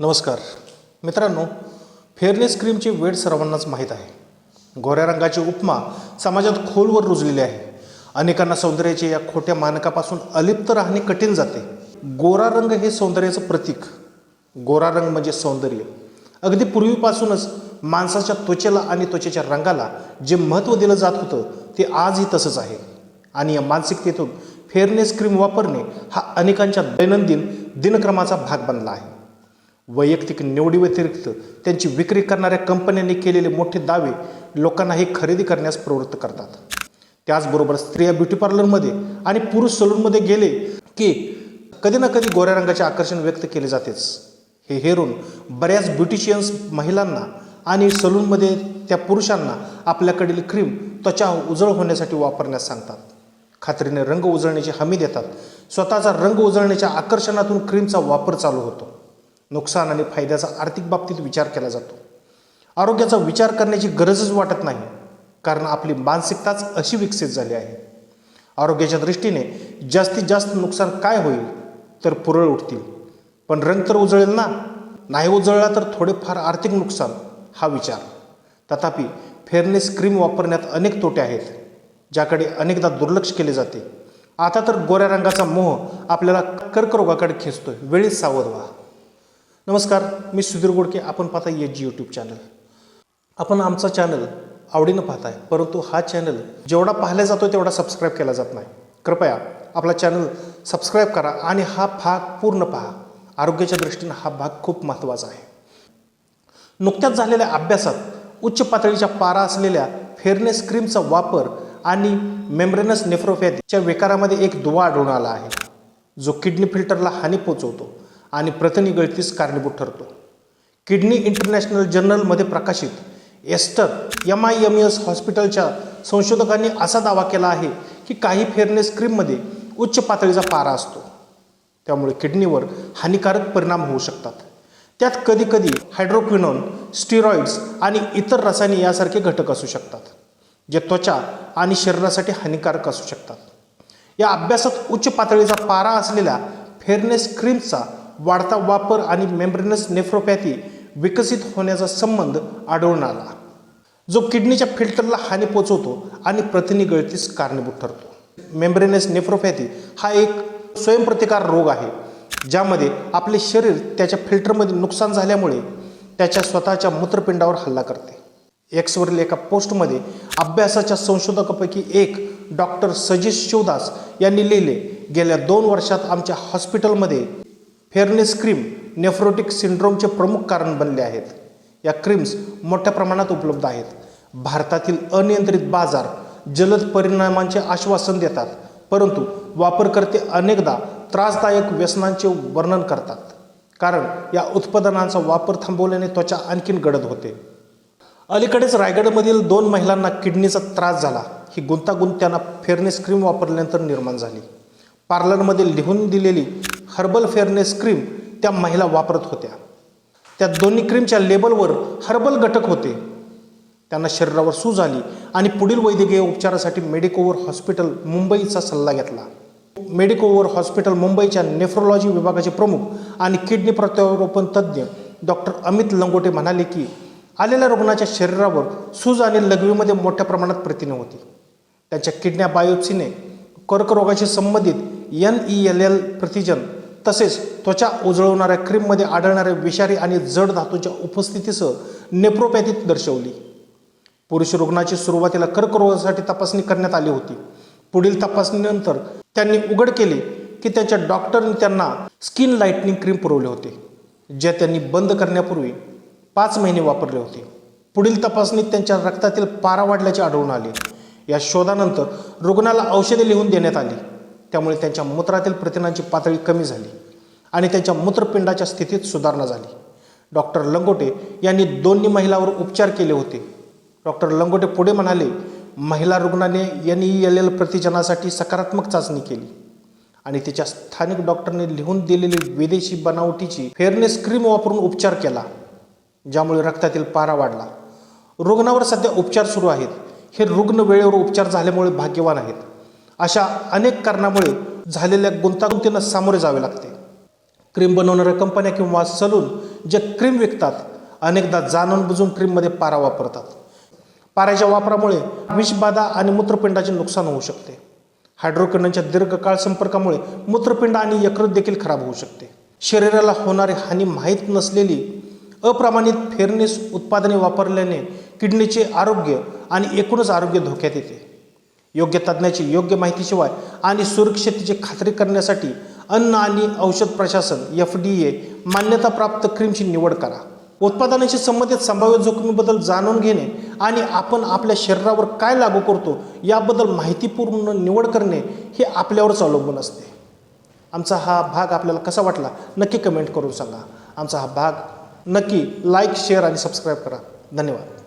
नमस्कार. मित्रांनो फेअरनेस क्रीमची वेळ सर्वांनाच माहीत आहे. गोऱ्या रंगाची उपमा समाजात खोलवर रुजलेली आहे. अनेकांना सौंदर्याच्या या खोट्या मानकापासून अलिप्त राहणे कठीण जाते. गोरा रंग हे सौंदर्याचं प्रतीक. गोरा रंग म्हणजे सौंदर्य. अगदी पूर्वीपासूनच माणसाच्या त्वचेला आणि त्वचेच्या रंगाला जे महत्त्व दिलं जात होतं ते आजही तसंच आहे. आणि या मानसिकतेतून फेअरनेस क्रीम वापरणे हा अनेकांच्या दैनंदिन दिनक्रमाचा भाग बनला आहे. वैयक्तिक निवडीव्यतिरिक्त त्यांची विक्री करणाऱ्या कंपन्यांनी केलेले मोठे दावे लोकांना हे खरेदी करण्यास प्रवृत्त करतात. त्याचबरोबर स्त्रिया ब्युटी पार्लरमध्ये आणि पुरुष सलूनमध्ये गेले की कधी ना कधी गोऱ्या रंगाचे आकर्षण व्यक्त केले जातेच. हे हेरून बऱ्याच ब्युटिशियन्स महिलांना आणि सलूनमध्ये त्या पुरुषांना आपल्याकडील क्रीम त्वचा उजळ होण्यासाठी वापरण्यास सांगतात. खात्रीने रंग उजळण्याची हमी देतात. स्वतःचा रंग उजळण्याच्या आकर्षणातून क्रीमचा वापर चालू होतो. नुकसान आणि फायद्याचा आर्थिक बाबतीत विचार केला जातो. आरोग्याचा विचार करण्याची गरजच वाटत नाही कारण आपली मानसिकताच अशी विकसित झाली आहे. आरोग्याच्या दृष्टीने जास्तीत जास्त नुकसान काय होईल तर पुरळ उठतील. पण रंग तर उजळेल ना? नाही उजळला तर थोडेफार आर्थिक नुकसान हा विचार. तथापि फेअरनेस क्रीम वापरण्यात अनेक तोटे आहेत ज्याकडे अनेकदा दुर्लक्ष केले जाते. आता तर गोऱ्या रंगाचा मोह आपल्याला कर्करोगाकडे खेचतोय. वेळीच सावध व्हा. नमस्कार मी सुधीर गोडके. आपण पाहता एच जी यूट्यूब चॅनल आपण आमचा चॅनल आवडीनं पाहताय परंतु हा चॅनल जेवढा पाहिला जातो तेवढा सबस्क्राईब केला जात नाही. कृपया आपला चॅनल सबस्क्राईब करा आणि हा भाग पूर्ण पहा. आरोग्याच्या दृष्टीनं हा भाग खूप महत्त्वाचा आहे. नुकत्याच झालेल्या अभ्यासात उच्च पातळीच्या पारा असलेल्या फेअरनेस क्रीमचा वापर आणि मेम्ब्रेनस नेफ्रोफॅथीच्या विकारामध्ये एक दुवा आढळून आला आहे. जो किडनी फिल्टरला हानी पोचवतो आणि प्रथनिगळतीस कारणीभूत ठरतो. किडनी इंटरनॅशनल जर्नलमध्ये प्रकाशित Aster M I M S हॉस्पिटलच्या संशोधकांनी असा दावा केला आहे की काही फेअरनेस क्रीममध्ये उच्च पातळीचा पारा असतो. त्यामुळे किडनीवर हानिकारक परिणाम होऊ शकतात. त्यात कधीकधी हायड्रोक्विनॉन स्टिरॉइड्स आणि इतर रसायने यासारखे घटक असू शकतात जे त्वचा आणि शरीरासाठी हानिकारक असू शकतात. या अभ्यासात उच्च पातळीचा पारा असलेल्या फेअरनेस क्रीमचा वाढता वापर आणि मेम्ब्रेनस नेफ्रोपॅथी विकसित होण्याचा संबंध आढळून आला. जो किडनीच्या फिल्टरला हानी पोचवतो आणि प्रथिनी गळतीस कारणीभूत ठरतो. मेम्ब्रेनस नेफ्रोपॅथी हा एक स्वयंप्रतिकार रोग आहे ज्यामध्ये आपले शरीर त्याच्या फिल्टरमध्ये नुकसान झाल्यामुळे त्याच्या स्वतःच्या मूत्रपिंडावर हल्ला करते. एक्सवरील एका पोस्टमध्ये अभ्यासाच्या संशोधकापैकी एक डॉक्टर सजीश शिवदास यांनी लिहिले गेल्या दोन वर्षात आमच्या हॉस्पिटलमध्ये फेअरनेस क्रीम नेफ्रोटिक सिंड्रोमचे प्रमुख कारण बनले आहेत. या क्रीम्स मोठ्या प्रमाणात उपलब्ध आहेत. भारतातील अनियंत्रित बाजार जलद परिणामांचे आश्वासन देतात परंतु वापरकर्ते अनेकदा त्रासदायक व्यसनांचे वर्णन करतात. कारण या उत्पादनांचा वापर थांबवल्याने त्वचा आणखीन गडद होते. अलीकडेच रायगडमधील दोन महिलांना किडनीचा त्रास झाला. ही गुंतागुंत त्यांना फेअरनेस क्रीम वापरल्यानंतर निर्माण झाली. पार्लरमध्ये लिहून दिलेली हर्बल फेअरनेस क्रीम त्या महिला वापरत होत्या. त्या दोन्ही क्रीमच्या लेबलवर हर्बल घटक होते. त्यांना शरीरावर सूज आली आणि पुढील वैद्यकीय उपचारासाठी मेडिकोवर हॉस्पिटल मुंबईचा सल्ला घेतला. मेडिकोवर हॉस्पिटल मुंबईच्या नेफ्रोलॉजी विभागाचे प्रमुख आणि किडनी प्रत्यारोपण तज्ज्ञ डॉक्टर अमित लंगोटे म्हणाले की आलेल्या रुग्णाच्या शरीरावर सूज आणि लघवीमध्ये मोठ्या प्रमाणात प्रथिने होती. त्यांच्या किडन्या बायोप्सीने कर्करोगाशी संबंधित एन ई एल एल प्रतिजन तसेच त्वचा उजळवणाऱ्या क्रीममध्ये आढळणाऱ्या विषारी आणि जड धातूच्या उपस्थितीसह नेप्रोपॅथीत दर्शवली. पुरुष रुग्णाची सुरुवातीला कर्करोगासाठी तपासणी करण्यात आली होती. पुढील तपासणीनंतर त्यांनी उघड केले की त्यांच्या डॉक्टरने त्यांना स्किन लाईटनिंग क्रीम पुरवले होते जे त्यांनी बंद करण्यापूर्वी पाच महिने वापरले होते. पुढील तपासणीत त्यांच्या रक्तातील पारा वाढल्याचे आढळून आले. या शोधानंतर रुग्णाला औषधे लिहून देण्यात आली. त्यामुळे त्यांच्या मूत्रातील प्रथिनांची पातळी कमी झाली आणि त्यांच्या मूत्रपिंडाच्या स्थितीत सुधारणा झाली. डॉक्टर लंगोटे यांनी दोन्ही महिलावर उपचार केले होते. डॉक्टर लंगोटे पुढे म्हणाले महिला रुग्णाने एन ई एल एल प्रतिजनासाठी सकारात्मक चाचणी केली आणि तिच्या स्थानिक डॉक्टरने लिहून दिलेली विदेशी बनावटीची फेअरनेस क्रीम वापरून उपचार केला ज्यामुळे रक्तातील पारा वाढला. रुग्णावर सध्या उपचार सुरू आहेत. हे रुग्ण वेळेवर उपचार झाल्यामुळे भाग्यवान आहेत. अशा अनेक कारणामुळे झालेल्या गुंतागुंतींना सामोरे जावे लागते. क्रीम बनवणाऱ्या कंपन्या किंवा सलून जे क्रीम विकतात अनेकदा जाणून बुजून क्रीममध्ये पारा वापरतात. पाऱ्याच्या वापरामुळे विषबाधा आणि मूत्रपिंडाचे नुकसान होऊ शकते. हायड्रोकिनोनच्या दीर्घकाळ संपर्कामुळे मूत्रपिंड आणि यकृत देखील खराब होऊ शकते. शरीराला होणारी हानी माहीत नसलेली अप्रमाणित फेरनेस उत्पादने वापरल्याने किडनीचे आरोग्य आणि एकूणच आरोग्य धोक्यात येते. योग्य तज्ज्ञाची योग्य माहितीशिवाय आणि सुरक्षिततेची खात्री करण्यासाठी अन्न आणि औषध प्रशासन एफ डी ए मान्यताप्राप्त क्रीमची निवड करा. उत्पादनाशी संबंधित संभाव्य जोखमीबद्दल जाणून घेणे आणि आपण आपल्या शरीरावर काय लागू करतो याबद्दल माहितीपूर्ण निवड करणे हे आपल्यावरच अवलंबून असते. आमचा हा भाग आपल्याला कसा वाटला नक्की कमेंट करून सांगा. आमचा हा भाग नक्की लाईक शेअर आणि सबस्क्राईब करा. धन्यवाद.